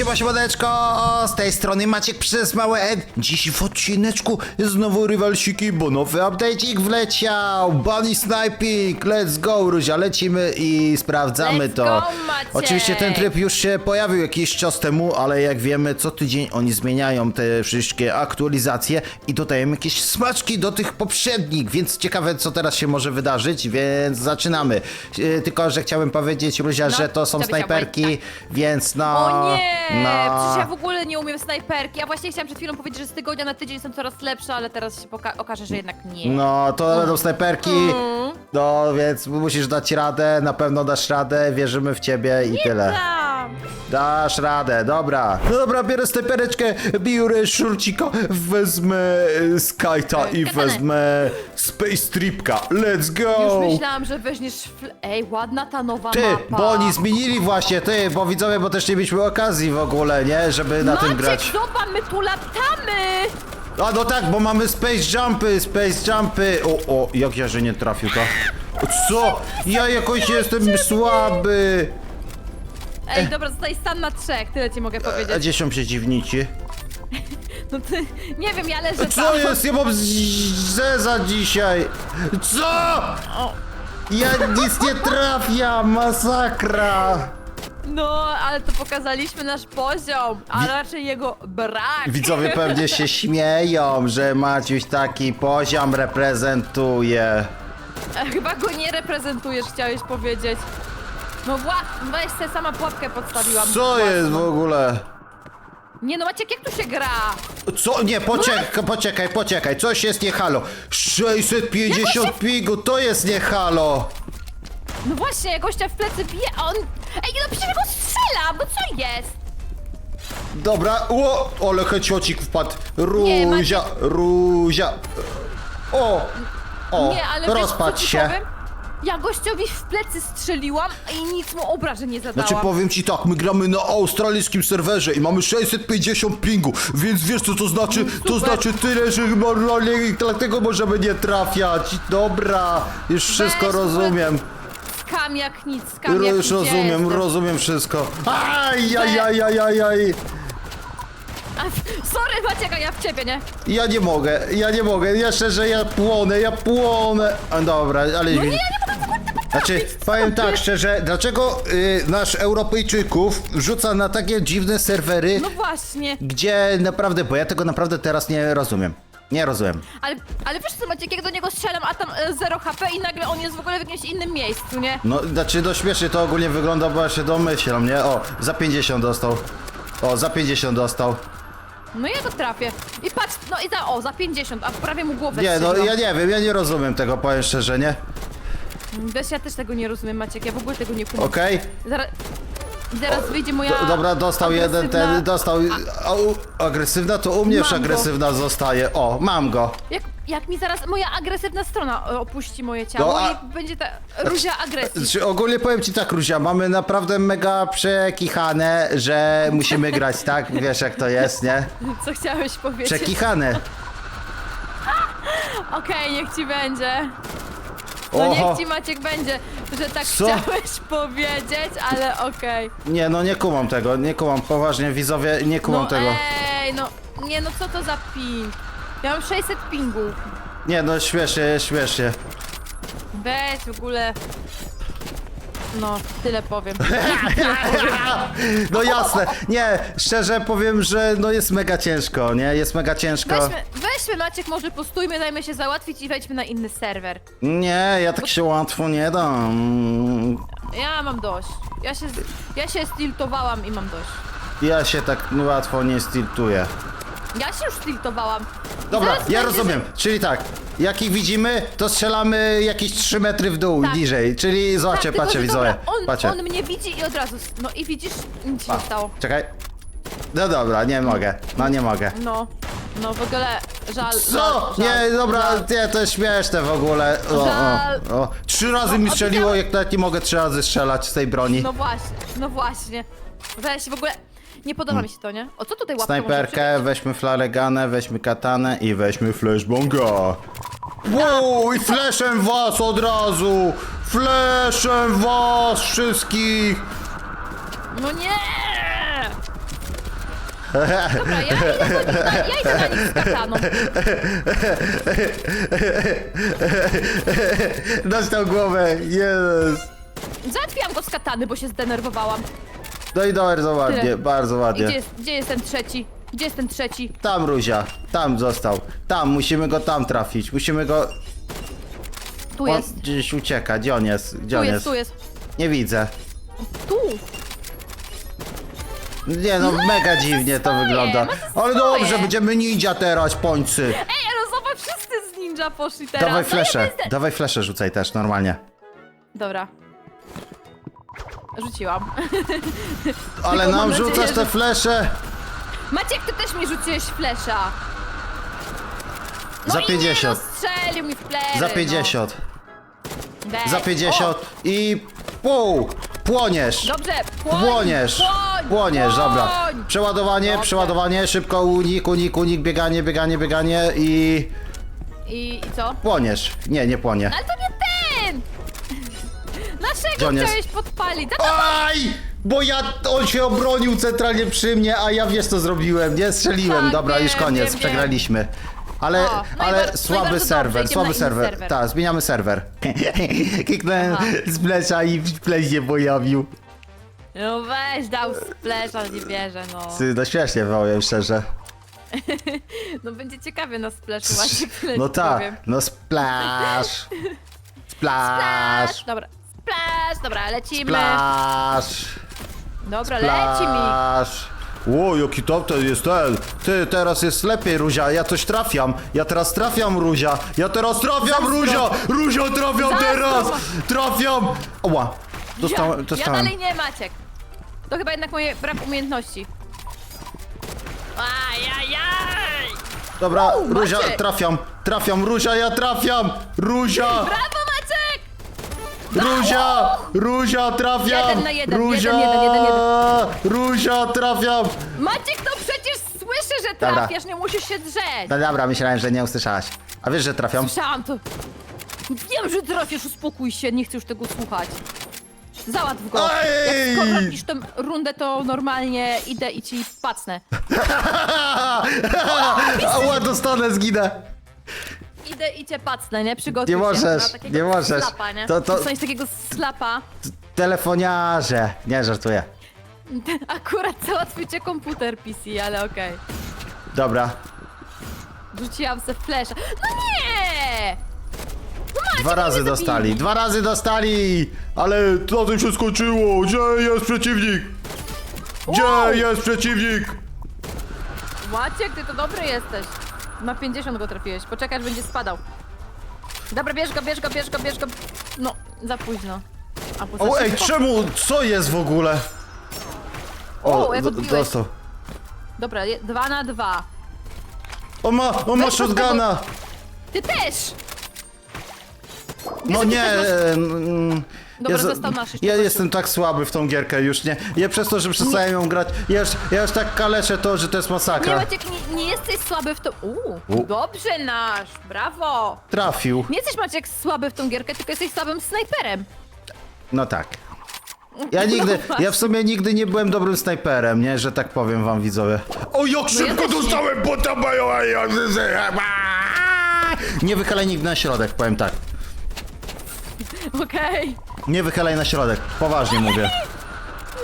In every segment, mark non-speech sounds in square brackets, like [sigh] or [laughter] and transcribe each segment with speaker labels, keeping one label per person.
Speaker 1: Siema, siemaneczko, z tej strony Maciek przez małe N. Dziś w odcineczku znowu rywalsiki, bo nowy update'ik wleciał. Bunny Sniping, let's go, Ruzia, lecimy i sprawdzamy
Speaker 2: Let's
Speaker 1: to.
Speaker 2: go, Maciek.
Speaker 1: Oczywiście ten tryb już się pojawił jakiś czas temu, ale jak wiemy, co tydzień oni zmieniają te wszystkie aktualizacje i dodają jakieś smaczki do tych poprzednich, więc ciekawe, co teraz się może wydarzyć, więc zaczynamy. E, Tylko, że chciałem powiedzieć, Ruzia,
Speaker 2: No,
Speaker 1: że to są
Speaker 2: to by
Speaker 1: snajperki,
Speaker 2: powiedzieć,
Speaker 1: więc no...
Speaker 2: O nie!
Speaker 1: No.
Speaker 2: Przecież ja w ogóle nie umiem snajperki. Ja właśnie chciałam przed chwilą powiedzieć, że z tygodnia na tydzień są coraz lepsze, ale teraz się poka- okaże, że jednak nie.
Speaker 1: No, to będą snajperki,
Speaker 2: Mm.
Speaker 1: no więc musisz dać radę, na pewno dasz radę, wierzymy w ciebie i tyle. Dasz radę, dobra. No dobra, biorę snajpereczkę, biorę szurcika, wezmę e, Skyta i
Speaker 2: Katana.
Speaker 1: wezmę Space Tripka. Let's go!
Speaker 2: Już myślałam, że weźmiesz... Fl- Ej, ładna ta nowa
Speaker 1: Ty,
Speaker 2: mapa.
Speaker 1: bo oni zmienili właśnie, ty, bo widzowie, bo też nie mieliśmy okazji w ogóle, nie, żeby na tym
Speaker 2: Maciek,
Speaker 1: grać.
Speaker 2: zobacz, my tu latamy!
Speaker 1: A no tak, bo mamy Space Jumpy, Space Jumpy. O, o, jak ja, że nie trafił to. Co? Ja jakoś jestem słaby.
Speaker 2: Ej, dobra, zostaj sam na trzech, tyle ci mogę
Speaker 1: A
Speaker 2: powiedzieć.
Speaker 1: gdzie są przeciwnicy? [laughs]
Speaker 2: No ty, nie wiem, ja leżę
Speaker 1: Co
Speaker 2: tam.
Speaker 1: jest? Ja mam zeza dzisiaj. Co? Ja nic nie trafiam, masakra.
Speaker 2: no, ale to pokazaliśmy nasz poziom, a raczej jego brak.
Speaker 1: Widzowie pewnie się [laughs] śmieją, że Maciuś taki poziom reprezentuje.
Speaker 2: Chyba go nie reprezentujesz, chciałeś powiedzieć. No wła, weź se sama pułapkę podstawiłam.
Speaker 1: Co
Speaker 2: Własną.
Speaker 1: jest w ogóle?
Speaker 2: Nie no Maciek, jak tu się gra?
Speaker 1: Co? Nie, poczekaj, poczekaj, poczekaj, coś jest nie halo. 650 pingu, to jest nie halo.
Speaker 2: No właśnie, gościa w plecy bije, a on... Ej, no przecież go strzela, bo co jest?
Speaker 1: Dobra, o, ale heciocik wpadł.
Speaker 2: Nie,
Speaker 1: Ruzia, Ruzia. O, o,
Speaker 2: nie, ale wiesz, co
Speaker 1: rozpadł
Speaker 2: ci
Speaker 1: się.
Speaker 2: powiem? Ja gościowi w plecy strzeliłam i nic mu obrażeń nie zadałam.
Speaker 1: Znaczy powiem ci tak, my gramy na australijskim serwerze i mamy 650 pingu, więc wiesz co to znaczy? To
Speaker 2: super.
Speaker 1: znaczy tyle, że normalnie i dlatego możemy nie trafiać. Dobra, już wszystko
Speaker 2: Weź,
Speaker 1: rozumiem.
Speaker 2: Skam jak nic, skam jak
Speaker 1: Już
Speaker 2: nic
Speaker 1: rozumiem,
Speaker 2: jestem.
Speaker 1: rozumiem wszystko. Aj, aj, aj, aj, aj, aj.
Speaker 2: A, sorry Maciek, a ja w ciebie, nie?
Speaker 1: Ja nie mogę, ja nie mogę, ja szczerze, ja płonę, ja płonę. A, dobra, ale...
Speaker 2: No nie, ja nie mogę
Speaker 1: Znaczy, powiem tak szczerze, dlaczego y, nasz Europejczyków rzuca na takie dziwne serwery,
Speaker 2: No właśnie.
Speaker 1: gdzie naprawdę, bo ja tego naprawdę teraz nie rozumiem. Nie rozumiem.
Speaker 2: Ale, ale wiesz co Maciek, jak do niego strzelam, a tam e, 0 HP i nagle on jest w ogóle w jakimś innym miejscu, nie?
Speaker 1: No, znaczy, no śmiesznie to ogólnie wygląda, bo ja się domyślam, nie? O, za 50 dostał. O, za 50 dostał.
Speaker 2: No ja go trafię. I patrz, no i za, o, za 50, a prawie mu głowę
Speaker 1: Nie, no
Speaker 2: strzeliłam.
Speaker 1: ja nie wiem, ja nie rozumiem tego, powiem szczerze, nie?
Speaker 2: Wiesz, ja też tego nie rozumiem Maciek, ja w ogóle tego nie kumam.
Speaker 1: Okej?
Speaker 2: Zaraz, zaraz wyjdzie moja
Speaker 1: Do, dobra, dostał jeden,
Speaker 2: agresywna-
Speaker 1: ten, dostał... A, u, agresywna to u mnie już
Speaker 2: Mam go.
Speaker 1: agresywna zostaje. O, mam go.
Speaker 2: Jak, jak mi zaraz moja agresywna strona e, opuści moje ciało
Speaker 1: No, a-
Speaker 2: i będzie ta ruzia agresji.
Speaker 1: Znaczy, ogólnie powiem ci tak, Ruzia, mamy naprawdę mega przekichane, że musimy [laughs] grać, tak? Wiesz jak to jest, nie?
Speaker 2: Co chciałeś powiedzieć?
Speaker 1: Przekichane. [laughs]
Speaker 2: Okej, niech ci będzie. No
Speaker 1: Oho.
Speaker 2: niech ci Maciek będzie, że tak
Speaker 1: Co?
Speaker 2: chciałeś [laughs] powiedzieć, ale okej.
Speaker 1: Nie, no nie kumam tego, nie kumam, poważnie, widzowie, nie kumam
Speaker 2: No
Speaker 1: tego.
Speaker 2: ej, no, nie no co to za ping? Ja mam 600 pingów.
Speaker 1: Nie, no śmiesznie, śmiesznie.
Speaker 2: Weź w ogóle. No, tyle powiem. [laughs]
Speaker 1: No jasne, nie, szczerze powiem, że no jest mega ciężko, nie? Jest mega ciężko.
Speaker 2: Weźmy, weźmy Maciek, może postójmy, dajmy się załatwić i wejdźmy na inny serwer.
Speaker 1: Nie, ja tak się łatwo nie dam.
Speaker 2: Ja mam dość. Ja się, ja się stiltowałam i mam dość.
Speaker 1: Ja się tak łatwo nie stiltuję.
Speaker 2: Ja się już stiltowałam.
Speaker 1: Dobra,
Speaker 2: Zaraz
Speaker 1: ja
Speaker 2: będzie,
Speaker 1: rozumiem. Czyli tak, jak ich widzimy, to strzelamy jakieś 3 metry w dół
Speaker 2: Tak.
Speaker 1: niżej. Czyli zobaczcie,
Speaker 2: Tak, tylko,
Speaker 1: patrzcie
Speaker 2: że
Speaker 1: widzowie.
Speaker 2: dobra, On,
Speaker 1: Patrzcie.
Speaker 2: on mnie widzi i od razu. No i widzisz, nic się nie stało.
Speaker 1: Czekaj. No dobra, nie mogę. No nie mogę.
Speaker 2: No, no w ogóle żal.
Speaker 1: Co?
Speaker 2: Żal, żal,
Speaker 1: Nie, dobra,
Speaker 2: żal.
Speaker 1: nie, to jest śmieszne w ogóle. O,
Speaker 2: Żal.
Speaker 1: o, o. Trzy razy mi
Speaker 2: O,
Speaker 1: strzeliło, jak nawet nie mogę trzy razy strzelać z tej broni.
Speaker 2: No właśnie, no właśnie. Weź w ogóle. Nie podoba mi się to, nie? O co tutaj łapka
Speaker 1: Snajperkę, weźmy flareganę, weźmy katanę i weźmy flashbonga. Wow, i fleszem was od razu! Fleszem was wszystkich!
Speaker 2: No nie! Dobra, ja idę, nich na, ja idę na nich z kataną.
Speaker 1: Dostał głowę, jest.
Speaker 2: Załatwiłam go z katany, bo się zdenerwowałam.
Speaker 1: No i bardzo ładnie,
Speaker 2: Tyle.
Speaker 1: bardzo
Speaker 2: I
Speaker 1: ładnie.
Speaker 2: gdzie jest, gdzie jest ten trzeci? Gdzie jest ten trzeci?
Speaker 1: Tam Ruzia, tam został. Tam, musimy go tam trafić. Musimy go...
Speaker 2: Tu
Speaker 1: On
Speaker 2: jest.
Speaker 1: gdzieś ucieka, gdzie on jest? Gdzie
Speaker 2: Tu
Speaker 1: on
Speaker 2: jest,
Speaker 1: jest?
Speaker 2: tu jest.
Speaker 1: Nie widzę.
Speaker 2: Tu!
Speaker 1: Nie no, mega dziwnie to wygląda.
Speaker 2: ma to
Speaker 1: Ale
Speaker 2: swoje.
Speaker 1: dobrze, będziemy ninja teraz, pońcy.
Speaker 2: Ej, ale zobacz, wszyscy z ninja poszli teraz.
Speaker 1: Dawaj
Speaker 2: No
Speaker 1: flesze,
Speaker 2: z-
Speaker 1: dawaj flesze rzucaj też, normalnie.
Speaker 2: Dobra. Rzuciłam. [laughs]
Speaker 1: Ale
Speaker 2: Tylko
Speaker 1: nam
Speaker 2: mam
Speaker 1: rzucasz
Speaker 2: nadzieję,
Speaker 1: te
Speaker 2: że-
Speaker 1: flesze.
Speaker 2: Maciek, ty też mi rzuciłeś flesza. No
Speaker 1: Za
Speaker 2: i
Speaker 1: 50.
Speaker 2: Nie, no, strzelił mi w plery,
Speaker 1: Za 50,
Speaker 2: No. Weź.
Speaker 1: za 50 i pół. Płoniesz.
Speaker 2: Dobrze, płoń,
Speaker 1: Płoniesz!
Speaker 2: Płoń,
Speaker 1: Płoniesz, dobra.
Speaker 2: płoń.
Speaker 1: Przeładowanie,
Speaker 2: Dobrze.
Speaker 1: przeładowanie, szybko unik, unik, unik, bieganie, bieganie, bieganie i...
Speaker 2: I, I co?
Speaker 1: Płoniesz. Nie, nie płonie.
Speaker 2: No Ale to nie ten! [laughs]
Speaker 1: Gdzie
Speaker 2: Dlaczego
Speaker 1: on jest?
Speaker 2: chciałeś podpalić? Za to
Speaker 1: Aj! Bo ja, on się obronił centralnie przy mnie, a ja wiesz co zrobiłem, nie? Strzeliłem,
Speaker 2: Tak,
Speaker 1: dobra, już koniec,
Speaker 2: wiem, wiem.
Speaker 1: przegraliśmy. Ale,
Speaker 2: O, no
Speaker 1: ale słaby
Speaker 2: no bardzo
Speaker 1: serwer,
Speaker 2: dobrze, idziemy
Speaker 1: słaby
Speaker 2: na inny
Speaker 1: serwer.
Speaker 2: serwer.
Speaker 1: Tak, zmieniamy serwer. [laughs] Kliknąłem
Speaker 2: Aha.
Speaker 1: z i play się pojawił.
Speaker 2: No weź, dał splash, ale nie bierze, no.
Speaker 1: Ty, no śmiesznie powiem szczerze. [laughs]
Speaker 2: No będzie ciekawie na splashu właśnie. [laughs]
Speaker 1: No tak,
Speaker 2: powiem.
Speaker 1: no splash.
Speaker 2: Splash!
Speaker 1: Splash.
Speaker 2: Dobra, splash, dobra, lecimy.
Speaker 1: Splash.
Speaker 2: Dobra, leci mi.
Speaker 1: Splash. Ło, jaki top ten jest ten. Ty, teraz jest lepiej, Ruzia, ja coś trafiam. Ja teraz trafiam, Ruzia. Ja teraz trafiam. Ruzia. Ruzia, trafiam
Speaker 2: Zazdro.
Speaker 1: teraz. Trafiam. Oła, dostałem,
Speaker 2: ja, ja
Speaker 1: dostałem.
Speaker 2: dalej nie, Maciek. To chyba jednak moje brak umiejętności. Ajajaj!
Speaker 1: Dobra, Ruzia,
Speaker 2: Maciek.
Speaker 1: trafiam. Trafiam, Ruzia, ja trafiam. Ruzia.
Speaker 2: Brawo!
Speaker 1: Ruzia! Ruzia, trafiam!
Speaker 2: Jeden na jeden,
Speaker 1: Ruzia!
Speaker 2: jeden, jeden, jeden,
Speaker 1: Ruzia, trafiam!
Speaker 2: Maciek, no przecież słyszę, że
Speaker 1: Dobra.
Speaker 2: trafiasz, nie musisz się drzeć.
Speaker 1: No dobra, myślałem, że nie usłyszałaś. A wiesz, że trafiam?
Speaker 2: Słyszałam to. Wiem, że trafisz, uspokój się, nie chcę już tego słuchać. Załatw go.
Speaker 1: Ej!
Speaker 2: Jak robisz tę rundę, to normalnie idę i ci pacnę. [laughs]
Speaker 1: Ała, dostanę, zginę!
Speaker 2: Idę i cię pacnę, nie? Przygotuj
Speaker 1: Nie
Speaker 2: się
Speaker 1: możesz,
Speaker 2: na takiego
Speaker 1: nie możesz.
Speaker 2: slapa, nie?
Speaker 1: To- to-
Speaker 2: Dostaniesz takiego slapa.
Speaker 1: Telefoniarze! Nie, żartuję. [laughs]
Speaker 2: Akurat załatwił cię komputer PC, ale okej.
Speaker 1: Dobra.
Speaker 2: Rzuciłam se flesza. No nie! No
Speaker 1: Dwa
Speaker 2: no
Speaker 1: razy dostali, dwa razy dostali! Ale na tym się skończyło! Gdzie jest przeciwnik? Gdzie
Speaker 2: Wow!
Speaker 1: jest przeciwnik?
Speaker 2: Maciek, ty to dobry jesteś. Na 50 go trafiłeś. Poczekaj, aż będzie spadał. Dobra, bierz go, bierz go, bierz go, bierz go. No, za późno. A poza
Speaker 1: O, ej,
Speaker 2: szybko.
Speaker 1: czemu? Co jest w ogóle?
Speaker 2: O, jak
Speaker 1: do-
Speaker 2: odbiłeś.
Speaker 1: dostał.
Speaker 2: Dobra, je- dwa na dwa.
Speaker 1: On ma, on ma
Speaker 2: Weź
Speaker 1: shotguna!
Speaker 2: Ty też!
Speaker 1: No nie.
Speaker 2: masz-
Speaker 1: mm,
Speaker 2: Dobra, nasz jeszcze
Speaker 1: ja
Speaker 2: gościu.
Speaker 1: jestem tak słaby w tą gierkę już, nie? Ja przez to, że przestałem ją grać, ja już, ja już tak kaleczę to, że to jest
Speaker 2: Nie,
Speaker 1: masakra.
Speaker 2: Maciek, nie, nie jesteś słaby w to. Uuu,
Speaker 1: U.
Speaker 2: dobrze nasz, brawo!
Speaker 1: Trafił.
Speaker 2: Nie jesteś Maciek słaby w tą gierkę, tylko jesteś słabym snajperem.
Speaker 1: No tak. Ja nigdy, [laughs]
Speaker 2: No
Speaker 1: ja w sumie nigdy nie byłem dobrym snajperem, nie? Że tak powiem wam widzowie. O, jak szybko
Speaker 2: też nie.
Speaker 1: dostałem bota mają! Nie wychylaj nigdy na środek, powiem tak.
Speaker 2: Okej.
Speaker 1: Nie wychylaj na środek, poważnie mówię.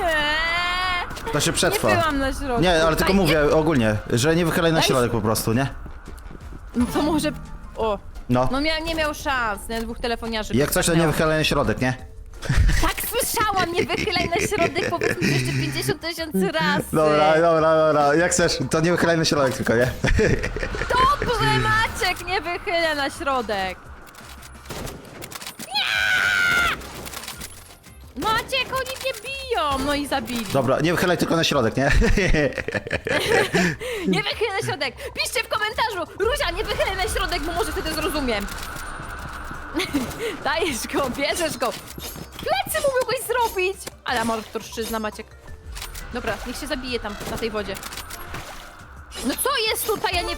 Speaker 2: Nie.
Speaker 1: To się
Speaker 2: Nie
Speaker 1: przetrwa.
Speaker 2: byłam na środku.
Speaker 1: Nie, ale tylko mówię ogólnie, że nie wychylaj na
Speaker 2: Daj-
Speaker 1: środek po prostu, nie?
Speaker 2: No to może... O.
Speaker 1: No.
Speaker 2: No mia nie miał szans, nie? Dwóch telefoniarzy.
Speaker 1: Jak coś, to nie wychylaj na środek, nie?
Speaker 2: Tak słyszałam, nie wychylaj na środek, powiedz mi jeszcze 50 tysięcy razy.
Speaker 1: Dobra, dobra, dobra. Jak chcesz, to nie wychylaj na środek tylko, nie?
Speaker 2: Dobrze, Maciek, nie wychylę na środek. Nie! Maciek, oni mnie biją! No i zabili.
Speaker 1: Dobra, nie wychylaj tylko na środek, nie? [laughs]
Speaker 2: Nie wychylę na środek! Piszcie w komentarzu! Ruzia, nie wychylę na środek, bo może wtedy zrozumiem. [laughs] Dajesz go, bierzesz go. Plecy mu mogłeś zrobić! Ale amortorszczyzna, Maciek. Dobra, niech się zabije tam, na tej wodzie. No co jest tutaj? Ja nie...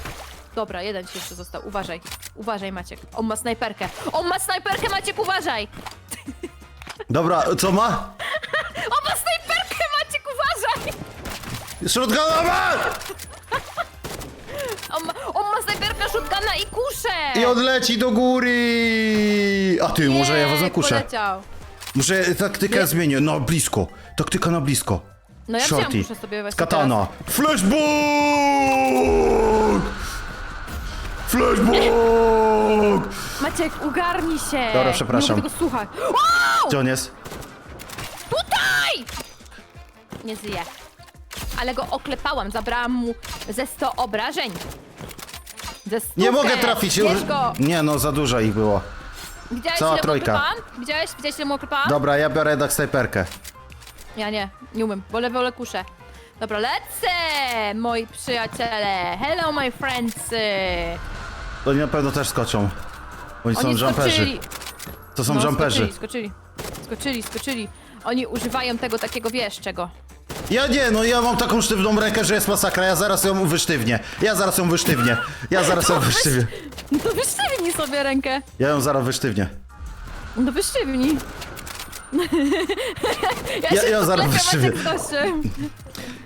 Speaker 2: Dobra, jeden ci jeszcze został. Uważaj. Uważaj, Maciek. On ma snajperkę. On ma snajperkę, Maciek, uważaj!
Speaker 1: Dobra, co ma? [laughs]
Speaker 2: On ma snajperkę, Maciek, uważaj!
Speaker 1: Shotguna ma!
Speaker 2: On ma, on ma snajperka, shotguna i kuszę!
Speaker 1: I on leci do góry! A ty, może ja
Speaker 2: Jej,
Speaker 1: wezmę kuszę.
Speaker 2: poleciał.
Speaker 1: Może taktykę
Speaker 2: Nie.
Speaker 1: zmienię, no blisko. Taktyka na blisko.
Speaker 2: No ja
Speaker 1: Shorty.
Speaker 2: wziąłem kuszę sobie właśnie
Speaker 1: Katana. Flashbang! Flashbang!
Speaker 2: Maciek, ugarnij się!
Speaker 1: Dobra, przepraszam.
Speaker 2: Nie mogę tego słuchać. Wow!
Speaker 1: Gdzie on jest?
Speaker 2: Tutaj! Nie żyje. Ale go oklepałam, zabrałam mu ze 100 obrażeń. Ze 100
Speaker 1: Nie mogę trafić.
Speaker 2: Bierz go!
Speaker 1: Nie no, za dużo ich było.
Speaker 2: Widziałeś,
Speaker 1: Cała
Speaker 2: ile mu
Speaker 1: trójka.
Speaker 2: oklepałam? Widziałeś? Widziałeś, ile mu oklepałam?
Speaker 1: Dobra, ja biorę jednak snajperkę.
Speaker 2: Ja nie, nie umiem, wolę, wolę kuszę. Dobra, lecę, moi przyjaciele. Hello, my friends.
Speaker 1: Oni na pewno też skoczą. Oni, są
Speaker 2: Oni
Speaker 1: jumperzy.
Speaker 2: skoczyli.
Speaker 1: To są
Speaker 2: No,
Speaker 1: jumperzy.
Speaker 2: Skoczyli, skoczyli. Skoczyli, skoczyli. Oni używają tego takiego, wiesz, czego.
Speaker 1: Ja nie, no ja mam taką sztywną rękę, że jest masakra. Ja zaraz ją wysztywnię. Ja zaraz ją wysztywnię. Ja zaraz ją wysztywnię.
Speaker 2: No to wysztywnij sobie rękę.
Speaker 1: Ja ją zaraz wysztywnię.
Speaker 2: No wysztywnij.
Speaker 1: Ja-
Speaker 2: się
Speaker 1: ja zaraz.
Speaker 2: Maciek Stoszy.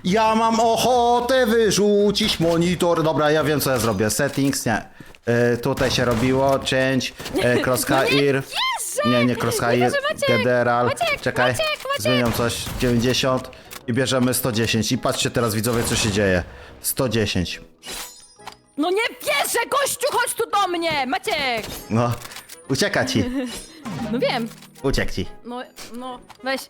Speaker 1: Ja mam ochotę wyrzucić monitor. Dobra, ja wiem co ja zrobię. Settings, nie. E, tutaj się robiło, change, e, [laughs] crosshair.
Speaker 2: wierzę!
Speaker 1: nie, nie crosshair,
Speaker 2: Maciek!
Speaker 1: general.
Speaker 2: Maciek,
Speaker 1: Czekaj,
Speaker 2: Maciek, Maciek!
Speaker 1: zmieniam coś. 90 i bierzemy 110. I patrzcie teraz widzowie co się dzieje. 110.
Speaker 2: No nie wierzę, gościu, chodź tu do mnie, Maciek.
Speaker 1: No, ucieka ci. [laughs]
Speaker 2: No wiem,
Speaker 1: Uciekł ci.
Speaker 2: no, no, weź.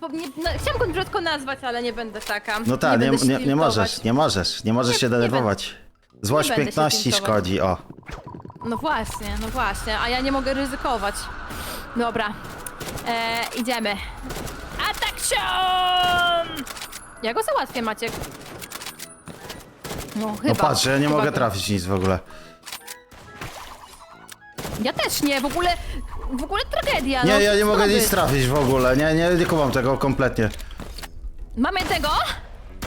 Speaker 2: Po, nie, no, chciałam go brzydko nazwać, ale nie będę taka.
Speaker 1: No tak, nie,
Speaker 2: będę się
Speaker 1: nie, nie
Speaker 2: tiltować.
Speaker 1: możesz, nie możesz, nie możesz
Speaker 2: Nie-
Speaker 1: się
Speaker 2: nie
Speaker 1: denerwować. Złość
Speaker 2: nie będę się
Speaker 1: piękności
Speaker 2: tiltować.
Speaker 1: szkodzi, o.
Speaker 2: No właśnie, no właśnie, a ja nie mogę ryzykować. Dobra, e, idziemy. Ataktion! Ja go załatwię, Maciek. No chyba.
Speaker 1: No patrz, ja nie
Speaker 2: chyba
Speaker 1: mogę
Speaker 2: go-
Speaker 1: trafić nic w ogóle.
Speaker 2: Ja też nie, w ogóle, w ogóle tragedia.
Speaker 1: Nie,
Speaker 2: no,
Speaker 1: ja nie mogę nic trafić w ogóle, nie, nie, nie kumam tego kompletnie.
Speaker 2: Mamy tego?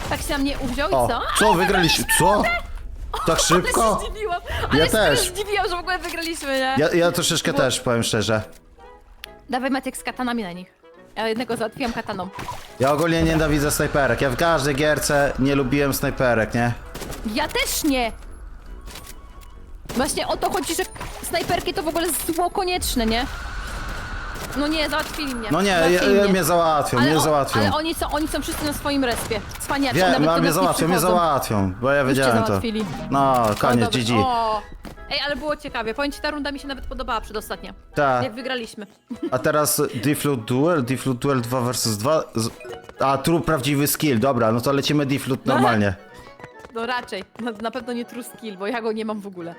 Speaker 2: Tak się na mnie uwziął i
Speaker 1: O,
Speaker 2: co?
Speaker 1: co, wygraliśmy, co? Tak
Speaker 2: Ale
Speaker 1: szybko?
Speaker 2: się zdziwiłam, ale
Speaker 1: Ja
Speaker 2: się
Speaker 1: też.
Speaker 2: zdziwiłam, że w ogóle wygraliśmy, nie?
Speaker 1: Ja, ja troszeczkę też, powiem szczerze.
Speaker 2: Dawaj Maciek z katanami na nich. Ja jednego załatwiłam kataną.
Speaker 1: Ja ogólnie nienawidzę snajperek. Ja w każdej gierce nie lubiłem snajperek, nie?
Speaker 2: Ja też nie! Właśnie o to chodzi, że snajperki to w ogóle zło konieczne, nie? No nie, załatwili mnie.
Speaker 1: No nie, ja,
Speaker 2: Załatwili mnie.
Speaker 1: załatwią, mnie
Speaker 2: o-
Speaker 1: załatwią.
Speaker 2: ale oni są, oni są wszyscy na swoim respie. Nawet
Speaker 1: Wiem,
Speaker 2: do
Speaker 1: ale
Speaker 2: nas
Speaker 1: mnie
Speaker 2: nie
Speaker 1: załatwią, mnie
Speaker 2: przychodzą.
Speaker 1: załatwią, bo ja wiedziałem to.
Speaker 2: załatwili.
Speaker 1: No, koniec,
Speaker 2: dobra.
Speaker 1: GG.
Speaker 2: O! Ej, ale było ciekawie. Powiem ci, ta runda mi się nawet podobała przedostatnia.
Speaker 1: Tak.
Speaker 2: Jak wygraliśmy.
Speaker 1: A teraz Defloot Duel, Defloot Duel 2 vs 2. Z... A, true prawdziwy skill, dobra, no to lecimy Defloot normalnie.
Speaker 2: No raczej. Na, na pewno nie true skill, bo ja go nie mam w ogóle.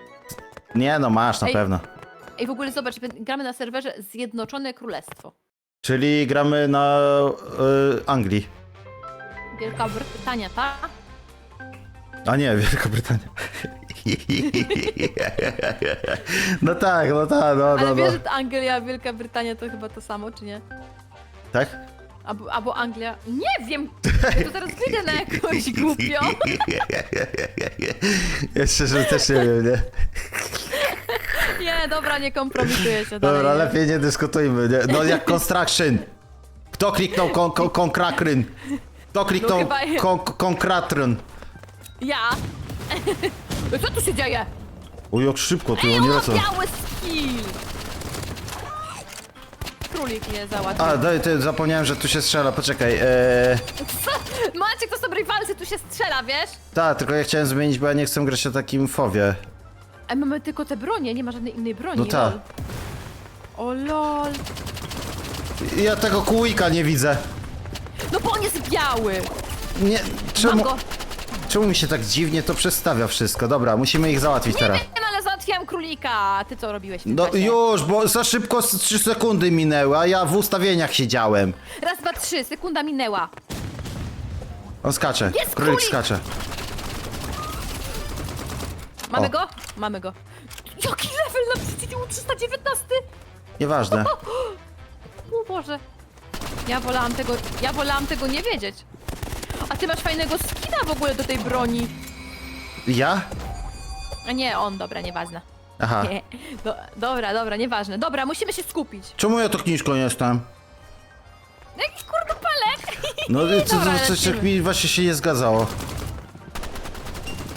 Speaker 1: Nie no, masz na
Speaker 2: Ej.
Speaker 1: pewno.
Speaker 2: Ej, w ogóle zobacz, gramy na serwerze Zjednoczone Królestwo.
Speaker 1: Czyli gramy na y, Anglii.
Speaker 2: Wielka Brytania, ta?
Speaker 1: A nie, [laughs] Wielka Brytania. [laughs] No tak, no tak, no,
Speaker 2: Ale
Speaker 1: no, no.
Speaker 2: wiesz, że Anglia, Wielka Brytania to chyba to samo, czy nie?
Speaker 1: Tak?
Speaker 2: Albo, albo Anglia. Nie wiem! To teraz wyjdę na jakąś głupią. [laughs]
Speaker 1: Ja szczerze też nie wiem, nie?
Speaker 2: Nie, dobra, nie kompromituję się dalej.
Speaker 1: Dobra, lepiej nie dyskutujmy, nie? No jak [laughs] construction. Kto kliknął kon, kon, konkrakryn? Kto kliknął
Speaker 2: No chyba-
Speaker 1: kon, konkratryn?
Speaker 2: Ja? [laughs] Co tu się dzieje?
Speaker 1: O, jak szybko, ty,
Speaker 2: Ej,
Speaker 1: oni
Speaker 2: o,
Speaker 1: lecą.
Speaker 2: biały skill! Królik załatwił.
Speaker 1: A, daj, ty, zapomniałem, że tu się strzela, poczekaj. Eee,
Speaker 2: Co? [laughs] Maciek, to z dobrej walce tu się strzela, wiesz?
Speaker 1: tak, tylko ja chciałem zmienić, bo ja nie chcę grać na takim fowie.
Speaker 2: A mamy tylko te bronie, nie ma żadnej innej broni.
Speaker 1: No tak.
Speaker 2: lol. O lol.
Speaker 1: Ja tego kółika nie widzę.
Speaker 2: No bo on jest biały.
Speaker 1: Nie,
Speaker 2: Mam
Speaker 1: czemu,
Speaker 2: go.
Speaker 1: czemu mi się tak dziwnie to przestawia wszystko? Dobra, musimy ich załatwić
Speaker 2: Nie
Speaker 1: teraz.
Speaker 2: wiem, załatwiłam królika. A ty co robiłeś w tym
Speaker 1: No
Speaker 2: czasie?
Speaker 1: już, bo za szybko 3 sekundy minęły, a ja w ustawieniach siedziałem.
Speaker 2: Raz, dwa, trzy, sekunda minęła.
Speaker 1: On skacze,
Speaker 2: Jest
Speaker 1: królik
Speaker 2: królik!
Speaker 1: skacze.
Speaker 2: Mamy
Speaker 1: O.
Speaker 2: go? Mamy go. Jaki level na przeciwniku 319?
Speaker 1: Nieważne. [laughs]
Speaker 2: O Boże. Ja wolałam tego, ja wolałam tego nie wiedzieć. A ty masz fajnego skina w ogóle do tej broni.
Speaker 1: Ja?
Speaker 2: A nie, on, dobra, nieważne.
Speaker 1: Aha.
Speaker 2: Nie. Do, dobra, dobra, nieważne. Dobra, musimy się skupić.
Speaker 1: Czemu ja to kniżką jestem?
Speaker 2: Jaki kurdupelek! [laughs]
Speaker 1: No i co,
Speaker 2: Dobra,
Speaker 1: co, coś
Speaker 2: lecimy.
Speaker 1: tak mi właśnie się nie zgadzało.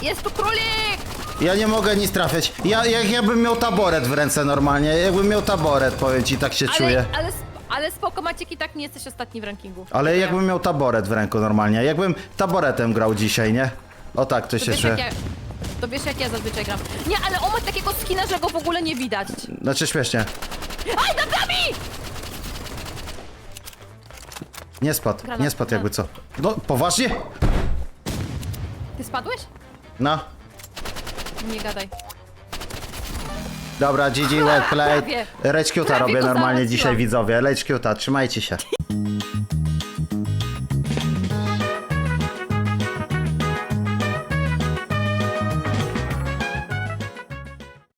Speaker 2: Jest tu królik!
Speaker 1: Ja nie mogę nic trafiać. Ja, jak ja bym miał taboret w ręce normalnie, jakbym miał taboret, powiem ci, tak się czuję.
Speaker 2: Ale, ale, ale spoko Maciek i tak nie jesteś ostatni w rankingu.
Speaker 1: Ale jakbym miał taboret w ręku normalnie, jakbym taboretem grał dzisiaj, nie? O tak, to
Speaker 2: To
Speaker 1: się
Speaker 2: wiesz,
Speaker 1: czuję.
Speaker 2: jak ja, to wiesz jak ja zazwyczaj gram. Nie, ale on ma takiego skina, że go w ogóle nie widać.
Speaker 1: Znaczy śmiesznie.
Speaker 2: Aj, nad nami!
Speaker 1: Nie spadł,
Speaker 2: Granat,
Speaker 1: nie spadł jakby co.
Speaker 2: granat.
Speaker 1: No, poważnie?
Speaker 2: Ty spadłeś?
Speaker 1: No.
Speaker 2: Nie gadaj.
Speaker 1: Dobra, GG well played.
Speaker 2: Prawie.
Speaker 1: Rage
Speaker 2: Prawie
Speaker 1: robię
Speaker 2: go
Speaker 1: normalnie
Speaker 2: załatwiłam.
Speaker 1: dzisiaj widzowie. Rage Q'ta, trzymajcie się.